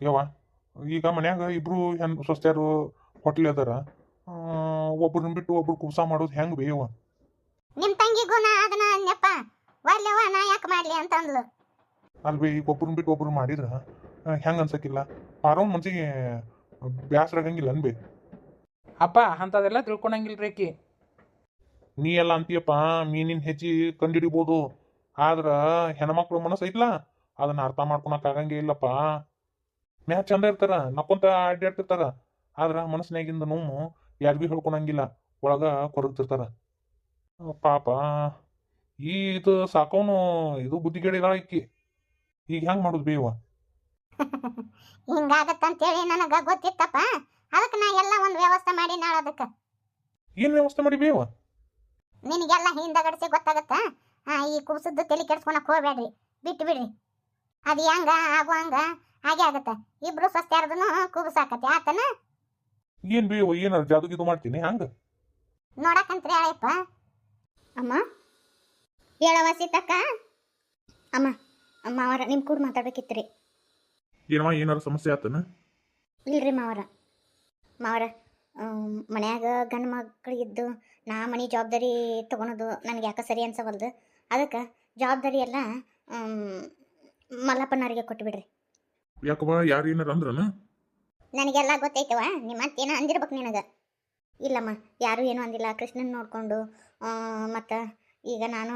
ಯವ್ವ? ಈಗ ಮನ್ಯಾಗ ಇಬ್ರು ಹೆಣ್ ಸೊಸ್ತ್ಯಾರು ಹೊಟ್ಲಿ ಅದಾರ. ಒಬ್ರನ್ನ ಬಿಟ್ಟು ಒಬ್ರು ಕುಸ ಮಾಡೋದು ಹೆಂಗ್ ಬಿ ಯವ್ವ? ನಿಮ್ ತಂಗಿಗೂ ನಾ ಅದನ್ನ ಅಂದ್ನಪ್ಪ ಒಲ್ಲೆವ್ವ ನಾ ಯಾಕೆ ಮಾಡ್ಲಿ ಅಂತಂದ್ಲು. ಅಲ್ವೇ ಈಗ ಒಬ್ರನ್ನ ಬಿಟ್ಟು ಒಬ್ರು ಮಾಡಿದ್ರ ಹೆಂಗ ಅನ್ಸಕ್ಕಿಲ್ಲ ಆರಾಮ್ ಮನ್ಸಿಗೆ ಬ್ಯಾಸರ ಆಗಂಗಿಲ್ಲ ಅನ್ಬಿ. ಅಪ್ಪ ಅಂಥದೆಲ್ಲ ತಿಳ್ಕೊಳಂಗಿಲ್ರಿ ಆಕಿ ನೀ ಎಲ್ಲ ಅಂತೀಯಪ್ಪ ಮೀನಿನ ಹೆಚ್ಚಿ ಕಂಡಿಡಿಬೋದು. ಆದ್ರ ಹೆಣ್ಮಕ್ಳು ಮನಸ್ಸು ಐತ್ಲ ಅದನ್ನ ಅರ್ಥ ಮಾಡ್ಕೊಳಕ್ ಆಗಂಗೇ ಇಲ್ಲಪ್ಪ. ಮ್ಯಾಚ್ ಚಂದ ಇರ್ತಾರ ನಕ್ಕೊಂತ ಅಡ್ಡಾಡ್ತಿರ್ತಾರ ಆದ್ರ ಮನಸ್ಸಿನಾಗಿಂದ ನೋವು ಯಾರಿಗೂ ಹೇಳ್ಕೊಳಂಗಿಲ್ಲ ಒಳಗ ಕೊರಗ್ತಿರ್ತಾರ. ಪಾಪ ಈ ಇದು ಸಾಕೋನು ಇದು ಬುದ್ಧಿಗೇಡಿದಾಳ ಇಕ್ಕಿ ಈಗ ಹೆಂಗ್ ಮಾಡುದು ಬೇವ ಹಿಂಗಾಗತ್ತಂತೇಳಿ ನನಗ ಗೊತ್ತಿತ್ತಪ್ಪ. ಅದಕ್ಕೆ ನಾ ಎಲ್ಲ ಒಂದು ವ್ಯವಸ್ಥೆ ಮಾಡಿ ನಾಳೆ ಅದಕ್ಕೆ. ಏನ್ ವ್ಯವಸ್ಥೆ ಮಾಡಿ ಬೇವ ನಿನಗೆಲ್ಲ ಹಿಂದಗಡಿಸಿ ಗೊತ್ತಾಗತ್ತ? ಈ ಕುಬ್ಸದ್ದು ತಲೆ ಕೆಡ್ಸ್ಕೊಳಕ್ ಹೋಗ್ಬೇಡ್ರಿ ಬಿಟ್ಟು ಬಿಡ್ರಿ ಅದು ಹೆಂಗ ಆಗುವಂಗ ಹಾಗೆ ಆಗತ್ತೆ. ಇಬ್ರು ಸ್ವಸ್ತ್ಯಾರದನು ಕೂಗಿಸಾಕತ್ತೆ. ಆತನ? ಏನ್ ಬೇ ಏನಾರ ಜಾದು ಇದು ಮಾಡ್ತೀನಿ ಹಂಗ? ನೋಡಕಂತ್ರಿ ಅಳಯಪ್ಪ ಅಮ್ಮ? ಹೇಳವ ಸೀತಕ್ಕ? ಅಮ್ಮ ಅಮ್ಮ ಅವರ ನಿಮ್ಮ ಕೂಡ ಮಾತಾಡ್ಬೇಕಿತ್ರಿ. ಏನವ ಏನಾರ ಸಮಸ್ಯೆ ಆತನ? ಇಲ್ರಿ ಮಾವರ. ಮಾವರ ಮನ್ಯಾಗ ಗಂಡು ಮಕ್ಕಳಿಗಿದ್ದು ನಾ ಮನೆ ಜವಾಬ್ದಾರಿ ತೊಗೊಳೋದು ನನಗೆ ಯಾಕೆ ಸರಿ ಅನ್ಸವಲ್ದು? ಅದಕ್ಕೆ ಜವಾಬ್ದಾರಿ ಎಲ್ಲ ಮಲ್ಲಪ್ಪನವರಿಗೆ ಮಲ್ಲಪ್ಪನವ್ರಿಗೆ ಕೊಟ್ಬಿಡ್ರಿ. ಯಾಕವ ಯಾರು ಏನಾರ ಅಂದ್ರನ? ನನಗೆಲ್ಲ ಗೊತ್ತೈತವ ನಿಮ್ಮ ಏನೋ ಅಂದಿರ್ಬೇಕು ನಿನಗೆ. ಇಲ್ಲಮ್ಮ ಯಾರು ಏನೂ ಅಂದಿಲ್ಲ. ಕೃಷ್ಣನ್ ನೋಡಿಕೊಂಡು ಮತ್ತು ಈಗ ನಾನು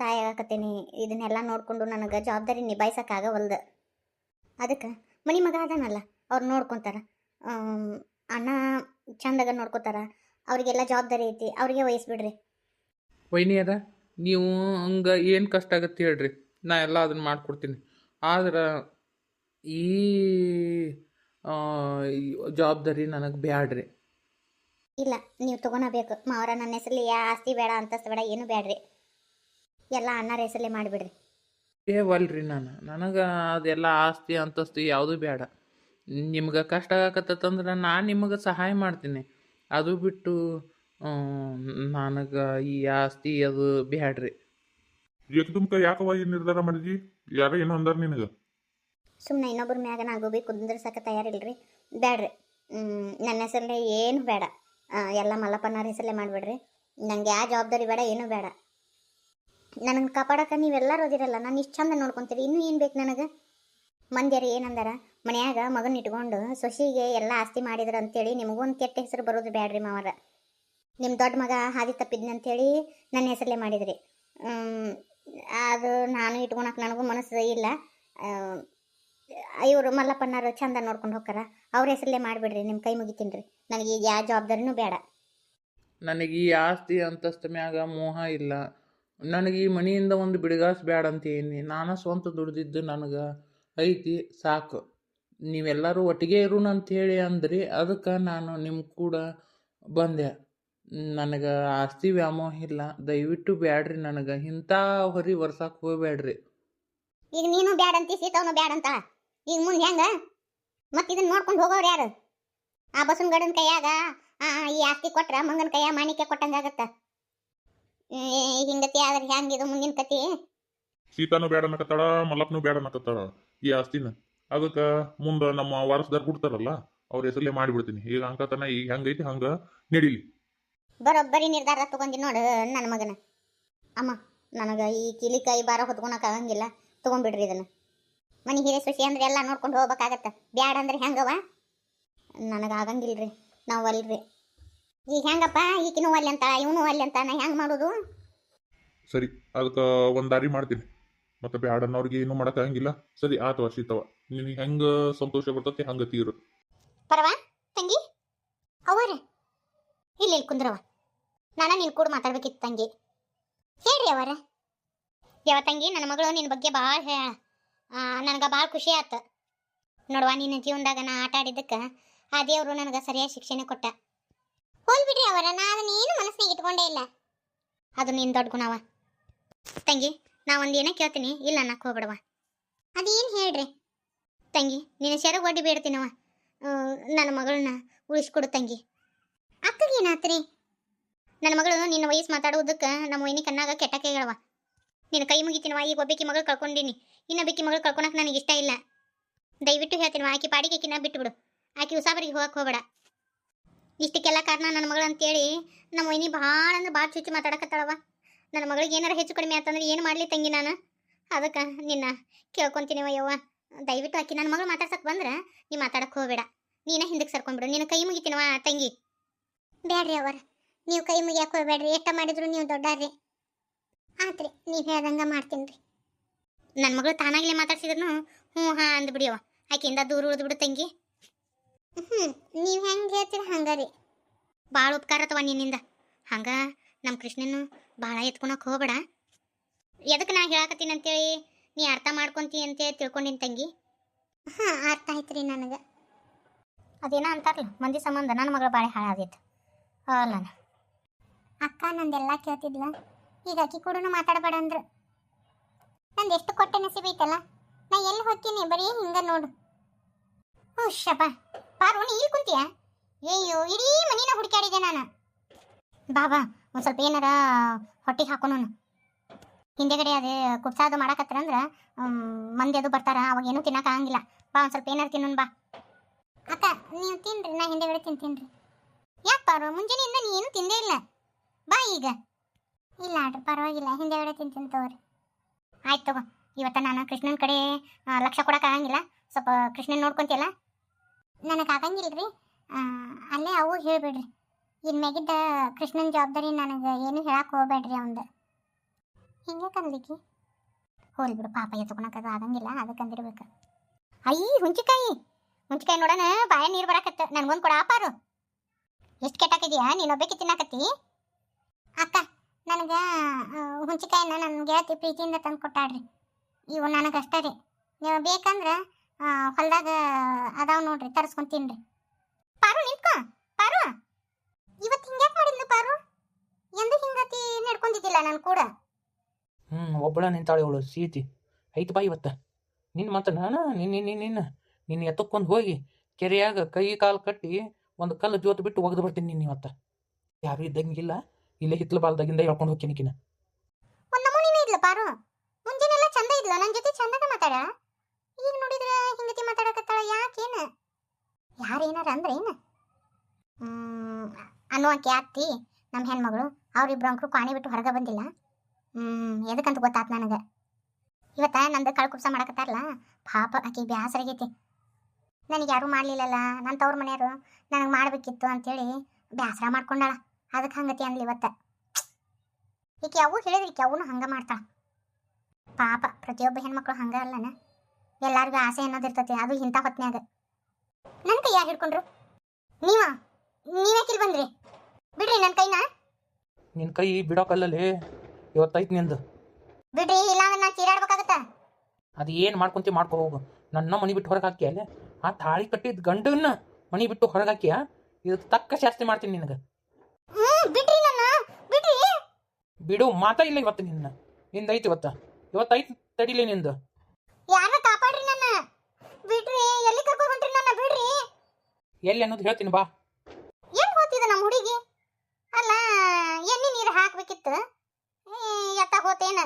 ತಾಯಿ ಆಗಕತ್ತೀನಿ. ಇದನ್ನೆಲ್ಲ ನೋಡಿಕೊಂಡು ನನಗೆ ಜವಾಬ್ದಾರಿ ನಿಭಾಯಿಸೋಕ್ಕಾಗವಲ್ದು. ಅದಕ್ಕೆ ಮನಿ ಮಗ ಅದಾನಲ್ಲ ಅವ್ರು ನೋಡ್ಕೊತಾರ. ಅಣ್ಣ ಚಂದಾಗ ನೋಡ್ಕೊತಾರ. ಅವರಿಗೆಲ್ಲ ಜವಾಬ್ದಾರಿ ಐತಿ. ಅವ್ರಿಗೆ ವಹಿಸ್ಬಿಡ್ರಿ ವೈನಿ ಅದ ನೀವು ಹಂಗೆ ಏನು ಕಷ್ಟ ಆಗತ್ತೆ ಹೇಳ್ರಿ. ನಾ ಎಲ್ಲ ಅದನ್ನು ಮಾಡ್ಕೊಡ್ತೀನಿ. ಆದ್ರೆ ಈ ಆ, ಜವಾಬ್ದಾರಿ ನನಗೆ ಬ್ಯಾಡ್ರಿ. ಇಲ್ಲ ನೀವು ತಗೊಳಬೇಕು. ಮಾವರ ನನ್ನ ಹೆಸರಲ್ಲಿ ಯಾ ಆಸ್ತಿ ಬೇಡ ಅಂತಸ್ತು ಬೇಡ ಏನು ಬೇಡ್ರಿ ಎಲ್ಲ ಅಣ್ಣರ ಹೆಸರಲ್ಲೇ ಮಾಡಿಬಿಡ್ರಿ. ಏ ವಲ್ರಿ ನಾನು. ನನಗೆ ಅದೆಲ್ಲ ಆಸ್ತಿ ಅಂತಸ್ತು ಯಾವುದೂ ಬೇಡ ನಿಮ್ಗೆ ಕಷ್ಟ ಆಗಕತ್ತಂದ್ರೆ ನಾನು ನಿಮಗೆ ಸಹಾಯ ಮಾಡ್ತೀನಿ. ಅದು ಬಿಟ್ಟು ನನಗೆ ಈ ಆಸ್ತಿ ಅದು ಬ್ಯಾಡ್ರಿ. ಯಾಕೆ ಯಾಕವ ಈ ನಿರ್ಧಾರ ಮಾಡಿದ್ವಿ ಯಾರ ಏನು ಅಂದಾರ ನಿನಗ. ಸುಮ್ಮನೆ ಇನ್ನೊಬ್ಬರ ಮ್ಯಾಗ ನಾ ಗೋಬಿ ಕುಂದ್ರಸಕ್ಕೆ ತಯಾರಿಲ್ರಿ. ಬೇಡ್ರಿ ನನ್ನ ಹೆಸರಲ್ಲೇ ಏನು ಬೇಡ. ಎಲ್ಲ ಮಲ್ಲಪ್ಪನವ್ರ ಹೆಸರಲ್ಲೇ ಮಾಡಿಬಿಡ್ರಿ. ನನಗೆ ಯಾವ ಜವಾಬ್ದಾರಿ ಬೇಡ, ಏನೂ ಬೇಡ. ನನಗೆ ಕಾಪಾಡಕ್ಕೆ ನೀವೆಲ್ಲರೂ ಓದಿರಲ್ಲ ನಾನು ಇಷ್ಟು ಚಂದ ನೋಡ್ಕೊತೀರಿ. ಇನ್ನೂ ಏನು ಬೇಕು ನನಗೆ? ಮಂದ್ಯಾರು ಏನಂದಾರ? ಮನ್ಯಾಗ ಮಗನ ಇಟ್ಕೊಂಡು ಸೊಸಿಗೆ ಎಲ್ಲ ಆಸ್ತಿ ಮಾಡಿದ್ರು ಅಂತೇಳಿ ನಿಮಗೊಂದು ಕೆಟ್ಟ ಹೆಸರು ಬರೋದು ಬೇಡ್ರಿ ಮಾವರ. ನಿಮ್ಮ ದೊಡ್ಡ ಮಗ ಹಾದಿ ತಪ್ಪಿದ್ನಂತೇಳಿ ನನ್ನ ಹೆಸರಲ್ಲೇ ಮಾಡಿದ್ರಿ. ಅದು ನಾನು ಇಟ್ಕೊಳಕ್ಕೆ ನನಗೂ ಮನಸ್ಸು ಇಲ್ಲ. ಇವರು ಮಲ್ಲಪ್ಪಣ್ಣರು ಚಂದ ನೋಡ್ಕೊಂಡು ಹೋಗ್ತಾರ. ಅವ್ರ ಹೆಸರಲ್ಲೇ ಮಾಡಿಬಿಡ್ರಿ ನಿಮ್ಮ ಕೈ ಮುಗಿತೀನಿ ರೀ. ನನಗೆ ಈಗ ಯಾವ ಜವಾಬ್ದಾರಿನೂ ಬೇಡ. ನನಗೆ ಈ ಆಸ್ತಿ ಅಂತಸ್ತ ಮ್ಯಾಗ ಮೋಹ ಇಲ್ಲ. ನನಗೆ ಈ ಮನೆಯಿಂದ ಒಂದು ಬಿಡುಗಾಸ್ ಬೇಡ ಅಂತ ಏನಿ ನಾನು ಸ್ವಂತ ದುಡ್ದಿದ್ದು ನನಗೆ ಐತಿ ಸಾಕು. ನೀವೆಲ್ಲರೂ ಒಟ್ಟಿಗೆ ಇರೋಣ ಹೇಳಿ ಅಂದ್ರಿ ಅದಕ್ಕೆ ನಾನು ನಿಮ್ಮ ಕೂಡ ಬಂದೆ. ನನಗೆ ಆಸ್ತಿ ವ್ಯಾಮೋಹ ಇಲ್ಲ. ದಯವಿಟ್ಟು ಬ್ಯಾಡ್ರಿ ನನಗೆ. ಇಂಥ ಹೊರಿ ವರ್ಸಕ್ಕೆ ಹೋಗ್ಬೇಡ್ರಿ. ಈಗ ನೀನು ಬೇಡ ಅಂತ ಸೀತವನು ಬೇಡ ಅಂತ ಈಗ ಮುಂದೆ ಹೆಂಗ? ಮತ್ತೆ ಇದನ್ನ ನೋಡ್ಕೊಂಡು ಹೋಗೋರು ಯಾರು? ಆ ಬಸವನ ಗಡನ್ ಕೈಯಾಗ ಆ, ಈ ಆಸ್ತಿ ಕೊಟ್ರ ಮಂಗನ ಕೈಯ ಮಾಣಿಕ್ಯ ಕೊಟ್ಟಂಗಾಗತ್ತ ಹಿಂಗತಿ ಆದ್ರೆ ಹೆಂಗಿದು ಮುಂದಿನ ಕತಿ? ಸೀತಾನು ಬೇಡ ಅನ್ನಕತ್ತಾಳ ಮಲ್ಲಪ್ಪನು ಬೇಡ ಅನ್ನಕತ್ತಾಳ ಈ ಆಸ್ತಿನ. ಅದಕ್ಕ ಮುಂದ ನಮ್ಮ ವಾರಸದಾರ ಕೊಡ್ತಾರಲ್ಲ ಅವ್ರ ಹೆಸರಲ್ಲೇ ಮಾಡಿಬಿಡ್ತೀನಿ. ಈಗ ಅಂಕತನ ಈಗ ಹೆಂಗೈತಿ ಹಂಗ ನಡೀಲಿ. ಬರೋಬ್ಬರಿ ನಿರ್ಧಾರ ತಗೊಂಡಿ ನೋಡು ನನ್ನ ಮಗನ. ಅಮ್ಮ ನನಗೆ ಈ ಕಿಲಿಕಾಯಿ ಬಾರ ಹೊತ್ಕೊಳಕ್ ಆಗಂಗಿಲ್ಲ. ತಗೊಂಡ್ಬಿಡ್ರಿ ಇದನ್ನ. ಮನೆ ಹಿರಿಯ ಸೊಸಿ ಅಂದ್ರೆ ಎಲ್ಲ ನೋಡ್ಕೊಂಡು ಹೋಗ್ಬೇಕಾಗತ್ತ. ಬ್ಯಾಡ ಅಂದ್ರೆ ಹೆಂಗವ ನನಗೆ ಆಗಂಗಿಲ್ರಿ ನಾವು ಅಲ್ರಿ. ಈಗ ಹೆಂಗಪ್ಪ? ಈಕಿನೂ ಅಲ್ಲಿ ಅಂತ ಇವನು ಅಲ್ಲಿ ಅಂತ ನಾ ಹೆಂಗೆ ಮಾಡೋದು? ಸರಿ ಅದಕ್ಕೆ ಒಂದ್ ದಾರಿ ಮಾಡ್ತೀನಿ. ಮತ್ತೆ ಬ್ಯಾಡ ಅನ್ನೋರ್ಗೆ ಏನು ಮಾಡಕ್ ಆಗಂಗಿಲ್ಲ. ಸರಿ ಆತವ ಶೀತವ ನಿನಗೆ ಹೆಂಗ ಸಂತೋಷ ಬರ್ತತಿ ಹಂಗ ತೀರು. ಪರವಾ ತಂಗಿ? ಅವರ ಇಲ್ಲ ಇಲ್ಲಿ ಕುಂದ್ರವ ನಾನು ನಿನ್ ಕೂಡ ಮಾತಾಡ್ಬೇಕಿತ್ತು ತಂಗಿ. ಹೇಳ್ರಿ ಅವರ ಯಾವ ತಂಗಿ ನನ್ನ ಮಗಳು ನಿನ್ನ ಬಗ್ಗೆ ಭಾಳ ಹೇಳ ನನಗೆ ಭಾಳ ಖುಷಿ ಆಯ್ತು ನೋಡುವ, ನಿನ್ನ ಜೀವನದಾಗ ನಾ ಆಟ ಆಡಿದ್ದಕ್ಕೆ ಆ ದೇವರು ನನಗೆ ಸರಿಯಾದ ಶಿಕ್ಷಣ ಕೊಟ್ಟ. ಹೋಲ್ ಬಿಡ್ರಿ ಅವರ ನಾನು ನೀನು ಮನಸ್ಸಿನಾಗ ಇಟ್ಕೊಂಡೇ ಇಲ್ಲ. ಅದು ನಿನ್ನ ದೊಡ್ಡ ಗುಣವ ತಂಗಿ, ನಾ ಒಂದು ಏನೋ ಕೇಳ್ತೀನಿ, ಇಲ್ಲ ಅನ್ನಕ್ಕೆ ಹೋಗ್ಬಿಡವ ಅದೇನು ಹೇಳ್ರಿ? ತಂಗಿ, ನಿನ್ನ ಸೆರಗ ಒಡ್ಡಿ ಬೇಡ್ತೀನವ ನನ್ನ ಮಗಳನ್ನ ಉಳಿಸ್ಕೊಡು ತಂಗಿ. ಅಕ್ಕಗೆ ಏನಾತ್ರಿ ನನ್ನ ಮಗಳು ನಿನ್ನ ವಯಸ್ಸು ಮಾತಾಡುವುದಕ್ಕೆ ನಮ್ಮ ವೈನಿ ಕಣ್ಣಾಗ ಕೆಟ್ಟಕ್ಕೆ ಕೈಗಳವ. ನಿನ್ನ ಕೈ ಮುಗಿತೀನವ, ಈಗ ಒಬ್ಬಾಕಿ ಮಗಳು ಕಳ್ಕೊಂಡೀನಿ. ಇನ್ನೊಬ್ಬಾಕಿ ಮಗಳು ಕಳ್ಕೊಳಕ್ ನನಗೆ ಇಷ್ಟ ಇಲ್ಲ. ದಯವಿಟ್ಟು ಹೇಳ್ತೀನಿ ಆಕೆ ಪಾಡಿಗೆ ಆಕಿನ ಬಿಟ್ಬಿಡು. ಆಕಿ ಉಸಾಬರಿಗೆ ಹೋಗಕ್ಕೆ ಹೋಗಬೇಡ. ಇಷ್ಟಕ್ಕೆಲ್ಲ ಕಾರಣ ನನ್ನ ಮಗಳು ಅಂತೇಳಿ ನಮ್ಮ ವೈನಿ ಭಾಳ ಅಂದ್ರೆ ಭಾಳ ಚುಚ್ಚು ಮಾತಾಡಕತ್ತಾಳವ ನನ್ನ ಮಗಳಿಗೆ ಏನಾರ ಹೆಚ್ಚು ಕಡಿಮೆ ಆತಂದ್ರೆ ಏನು ಮಾಡಲಿ ತಂಗಿ ನಾನು? ಅದಕ್ಕೆ ನಿನ್ನ ಕೇಳ್ಕೊಂತೀನಿವ ಯವ್ವ. ದಯವಿಟ್ಟು ಆಕಿ ನನ್ನ ಮಗಳು ಮಾತಾಡ್ಸಕ್ಕೆ ಬಂದ್ರೆ ನೀ ಮಾತಾಡಕ್ಕೆ ಹೋಗಬೇಡ. ನೀನ ಹಿಂದಕ್ಕೆ ಸರ್ಕೊಂಡ್ಬಿಡು. ನಿನ್ನ ಕೈ ಮುಗಿತೀನವ ತಂಗಿ. ಬೇಡ್ರಿ ಅವರ ನೀವು ಕೈ ಮುಗಿಯಕ್ಕೆ ಹೋಗ್ಬೇಡ್ರಿ. ಎಷ್ಟ ಮಾಡಿದ್ರು ನೀವು ದೊಡ್ಡಾರ್ರಿ. ಆತ್ರಿ ನೀವು ಹೇಳ್ದಂಗೆ ಮಾಡ್ತೀನಿ ರೀ. ನನ್ನ ಮಗಳು ತಾನಾಗಲೇ ಮಾತಾಡ್ಸಿದ್ರು ಹ್ಞೂ ಹಾಂ ಅಂದ್ಬಿಡಿಯವ ಆಕೆಯಿಂದ ದೂರ ಉಳಿದ್ಬಿಡು ತಂಗಿ. ಹ್ಞೂ ನೀವು ಹೆಂಗೆ ಹೇಳ್ತೀರಿ ಹಂಗೆ ರೀ. ಭಾಳ ಉಪಕಾರ ಅಥವಾ ನಿನ್ನಿಂದ. ಹಂಗೆ ನಮ್ಮ ಕೃಷ್ಣನು ಭಾಳ ಎತ್ಕೊಳಕ್ಕೆ ಹೋಗ್ಬೇಡ. ಎದಕ್ಕೆ ನಾ ಹೇಳಕತ್ತೀನಿ ಅಂತೇಳಿ ನೀ ಅರ್ಥ ಮಾಡ್ಕೊಂತಿ ಅಂತೇಳಿ ತಿಳ್ಕೊಂಡಿನಿ ತಂಗಿ. ಹಾಂ ಅರ್ಥ ಆಯ್ತು ರೀ ನನಗೆ. ಅದೇನೋ ಅಂತಾರಲ್ಲ ಮಂದಿ ಸಂಬಂಧ ನನ್ನ ಮಗಳು ಭಾಳ ಹಾಳಾಗೈತೆ ಅಲ್ಲ ಅಕ್ಕ ನಂದೆಲ್ಲ ಕೇಳ್ತಿದ್ಲ? ಈಗ ಅಕ್ಕಿ ಕೂಡ ಮಾತಾಡಬೇಡ ಅಂದ್ರು. ನಂದು ಎಷ್ಟು ಕೊಟ್ಟೆ ನಸೀಬ್ ಐತಲ್ಲ? ನಾ ಎಲ್ಲಿ ಹೋಗ್ತೀನಿ? ಬರೀ ಹಿಂಗ ನೋಡು. ಹ್ಞೂ ಶಬ ಪಾರು ನೀ ಇಲ್ಲಿ ಕುಂತೀಯ? ಅಯ್ಯೋ ಇಡೀ ಮನಿನ ಹುಡುಕಾಡಿದೆ ನಾನು. ಬಾಬಾ ಒಂದು ಸ್ವಲ್ಪ ಏನಾರ ಹೊಟ್ಟಿಗೆ ಹಾಕೋನು ಹಿಂದೆಗಡೆ ಅದೇ ಕುಡ್ಸಾದು ಮಾಡಕತ್ತಾರ ಅಂದ್ರೆ ಮಂದಿ ಅದು ಬರ್ತಾರ, ಅವಾಗ ಏನೂ ತಿನ್ನಕ್ಕೆ ಆಗಂಗಿಲ್ಲ. ಬಾ, ಒಂದು ಸ್ವಲ್ಪ ಏನಾರು ತಿನ್ನೋನು ಬಾ. ಅಕ್ಕ, ನೀವು ತಿನ್ರಿ, ನಾ ಹಿಂದೆಗಡೆ ತಿಂತೀನಿ ರೀ. ಯಾಕೆ ಪಾರು ಮುಂಜಾನೆಯಿಂದ ನೀನು ತಿಂದೇ ಇಲ್ಲ. ಬಾ ಈಗ. ಇಲ್ಲ ಆಡ್ರಿ, ಪರವಾಗಿಲ್ಲ. ಹಿಂದೆ ಎಡೆ ತಿಂತೀನಿ ತಗೋರಿ. ಆಯ್ತು ತಗೋ. ಇವತ್ತ ನಾನು ಕೃಷ್ಣನ ಕಡೆ ಲಕ್ಷ ಕೊಡಕ್ಕೆ ಆಗಂಗಿಲ್ಲ. ಸ್ವಲ್ಪ ಕೃಷ್ಣನ್ ನೋಡ್ಕೊಂತಿಲ್ಲ ನನಗೆ ಆಗಂಗಿಲ್ರಿ. ರೀ ಅಲ್ಲೇ ಅವು ಹೇಳ್ಬಿಡ್ರಿ. ಇನ್ಮ್ಯಾಗಿದ್ದ ಕೃಷ್ಣನ ಜವಾಬ್ದಾರಿ ನನಗೆ ಏನು ಹೇಳಕ್ಕೆ ಹೋಗ್ಬೇಡ್ರಿ ಅವಂದು. ಹಿಂಗೆ ಕಂದಿಕ್ಕಿ ಹೋಲ್ ಬಿಡು, ಪಾಪ ಎತ್ಕೊಳಕ್ಕೆ ಆಗಂಗಿಲ್ಲ. ಅದಕ್ಕೆ ಅಂದಿರ್ಬೇಕು. ಅಯ್ಯ ಹುಂಚಿಕಾಯಿ. ಹುಂಚಿಕಾಯಿ ನೋಡೋಣ, ಬಾಯ ನೀರು ಬರಾಕತ್ತ. ನನಗೊಂದು ಕೊಡ ಆಪಾರು ಎಷ್ಟು ಕೆಟ್ಟಾಕಿದ್ಯಾ? ನೀನೊಬ್ಬಕ್ಕೆ ತಿನ್ನಾಕತ್ತಿ. ಅಕ್ಕ ನನಗೆ ಹುಂಚಿಕಾಯಿನ ನನ್ನ ಗೆಳತಿ ಪ್ರೀತಿಯಿಂದ ತಂದು ಕೊಟ್ಟಾಡ್ರಿ ಇವು ನನಗೆ ಅಷ್ಟೇ ರೀ. ನೀವು ಬೇಕಂದ್ರೆ ಹೊಲ್ದಾಗ ಅದಾವ ನೋಡ್ರಿ ತರಿಸ್ಕೊಂತೀನಿ ಪಾರು ನಿಂತ್ಕೊ, ಪಾರು. ಇವತ್ತು ಹಿಂಗ್ಯಾಕೆ ಮಾಡಿದ್ಲು ಪಾರು? ಎಂದು ಹಿಂಗತಿ ನಡ್ಕೊಂಡಿದ್ದಿಲ್ಲ ನಾನು ಕೂಡ. ಹ್ಞೂ ಒಬ್ಬಳ ನಿಂತಾಳೆ ಅವಳು, ಸೀತಿ. ಐತೆ ಬಾ ಇವತ್ತ. ನಿನ್ನ ಮತ್ತೆ ನಾನು? ನಿನ್ನ ನಿನ್ನ ನಿನ್ನ. ನಿನ್ನ ಎತ್ತಕ್ಕೊಂದು ಹೋಗಿ, ಕೆರೆಯಾಗ ಕೈ ಕಾಲು ಕಟ್ಟಿ, ಒಂದು ಕಲ್ಲು ಜೋತು ಬಿಟ್ಟು ಒಗೆದು ಬರ್ತೀನಿ ನಿನ್ನ ಇವತ್ತು. ಯಾರು ಇದ್ದಂಗಿಲ್ಲ. ಇಲ್ಲೇ ಹಿತ್ತಲ ಬಾಲ್ದಾಗಿಂದ ಹೇಳ್ಕೊಂಡು ಹೋಗ್ತೀನಿ ಕಿನ. ಒಂದು ನಮೂನಿನೇ ಇದ್ಲ ಪಾರು. ಮುಂಜಾನೆಲ್ಲ ಚಂದ ಇದ್ಲ. ನನ್ನ ಜೊತೆ ಚಂದನ ಮಾತಾಡ ಈಗ ನೋಡಿದ್ರೆ ಹಿಂಗತಿ ಮಾತಾಡಕತ್ತಾಳ ಯಾಕೇನ? ಯಾರೇನಾರ ಅಂದ್ರೆ ಏನ? ಅನ್ನುವಾಕೆ ಅತ್ತಿ ನಮ್ಮ ಹೆಣ್ಮಗಳು. ಅವ್ರಿಬ್ರು ಅಂಕರು ಕಾಣಿ ಬಿಟ್ಟು ಹೊರಗೆ ಬಂದಿಲ್ಲ. ಎದಕ್ಕಂತ ಗೊತ್ತಾತ್ ನನಗೆ? ಇವತ್ತ ನಂದು ಕಳ್ ಮಾಡಕತ್ತಾರಲ್ಲ ಪಾಪ ಆಕೆ ಬ್ಯಾಸರಾಗೈತಿ. ನನಗೆ ಯಾರೂ ಮಾಡಲಿಲ್ಲಲ್ಲ ನನ್ನ ತವ್ರ ಮನೆಯವರು ನನಗೆ ಮಾಡಬೇಕಿತ್ತು ಅಂತೇಳಿ ಬ್ಯಾಸರ ಮಾಡ್ಕೊಂಡಾಳ. ಅದಕ್ಕೆ ಹಂಗತಿ ಅನ್ಲಿ ಇವತ್ತ. ಈಕೆ ಅವು ಹೇಳಿದ್ರೆ ಈಕೆ ಅವನು ಹಂಗೆ ಮಾಡ್ತಾಳ. ಪಾಪ ಪ್ರತಿಯೊಬ್ಬ ಹೆಣ್ಮಕ್ಳು ಹಂಗ ಅಲ್ಲನ? ಎಲ್ಲಾರ್ಗೂ ಆಸೆ ಅನ್ನೋದು ಇರ್ತತಿ ಅದು ಇಂಥ ಹೊತ್ನ್ಯಾಗ. ನನ್ನ ಕೈ ಯಾರು ಹಿಡ್ಕೊಂಡ್ರು? ನೀವ? ನೀವ್ಯಾಕಿಲ್ ಬಂದ್ರಿ? ಬಿಡ್ರಿ ನನ್ನ ಕೈನ. ನಿನ್ನ ಕೈ ಬಿಡೋಕಲ್ಲಲ್ಲಿ ಇವತ್ತೈತ್ ನಿಂದು. ಬಿಡ್ರಿ ಇಲ್ಲ ಅಂದ್ರೆ ನಾನು ಚೀರಾಡ್ಬೇಕಾಗತ್ತ. ಅದು ಏನು ಮಾಡ್ಕೊಂತಿ ಮಾಡ್ಕೊ ಹೋಗು. ನನ್ನ ಮನೆ ಬಿಟ್ಟು ಹೊರಗೆ ಹಾಕಿ ಅಲ್ಲೇ? ಆ ತಾಳಿ ಕಟ್ಟಿದ ಗಂಡನ್ನ ಮನೆ ಬಿಟ್ಟು ಹೊರಗೆ ಹಾಕಿಯ? ಇದು ತಕ್ಕ ಶಾಸ್ತಿ ಮಾಡ್ತೀನಿ ನಿನಗೆ ಹ್ಮ್ ಬಿಡ್ರಿ ನನ್ನ ಬಿಡ್ರಿ ಬಿಡು ಮಾತಾ ಇಲ್ಲ ಇವತ್ತು ನಿನ್ನ? ನಿಂದೈತಿ ಇವತ್ತ? ಇವತ್ತೈತಿ ತಡಿಲಿ ನಿಂದು? ಯಾರ ಕಾಪಾಡ್ರಿ ನನ್ನ? ಬಿಡ್ರಿ ಎಲ್ಲಿ ಕರ್ಕೊಂಡ್ ಹೊಂಟ್ರಿ ನನ್ನ? ಬಿಡ್ರಿ. ಎಲ್ಲಿ ಅನ್ನೋದು ಹೇಳ್ತೀನಿ ಬಾ. ಏನು ಹೋತಿದ ನಮ್ಮ ಹುಡುಗಿ? ಅಲ್ಲ ಎಣ್ಣೆ ನೀರು ಹಾಕ್ಬೇಕಿತ್ತು. ಎತ್ತ ಹೋತೇನ?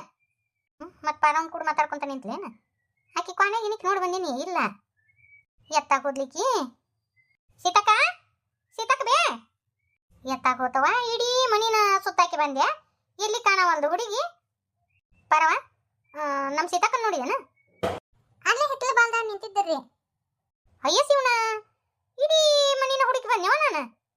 ಮತ್ತೆ ಪಾರಮ್ ಕೂಡ ಮಾತಾಡ್ಕೊಂತ ನಿಂತ್ಲೇನ? ಆಕಿ ಕೊನೆ ಏನಕ್ಕೆ ನೋಡಿ ಬಂದೀನಿ? ಇಲ್ಲ. ಎತ್ತ ಹೋದ್ಲಿಕ್ಕಿ? ಸೀತಕ್ಕ? ಸೀತಕ್ಕ ಬೇ? ಎತ್ತ ಹೋತವ? ಇಡೀ ಮನಿನ ಸುತ್ತಾಕಿ ಬಂದ್ಯಾ? ಎಲ್ಲಿ ಕಾಣವಲ್ದು ಹುಡುಗಿ. ಪರವ ನಮ್ಮ ಸೀತಕ್ಕ ನೋಡಿದನ? ಅಲ್ಲೇ ಹಿಟ್ಲ ಬಾಲ್ದ ನಿಂತಿದ್ದರ್ರಿ. ಅಯ್ಯ ಶಿವನ ಇಡೀ ಮನಿನ ಹುಡುಕಿ ಬಂದ್ಯವ ನಾನು?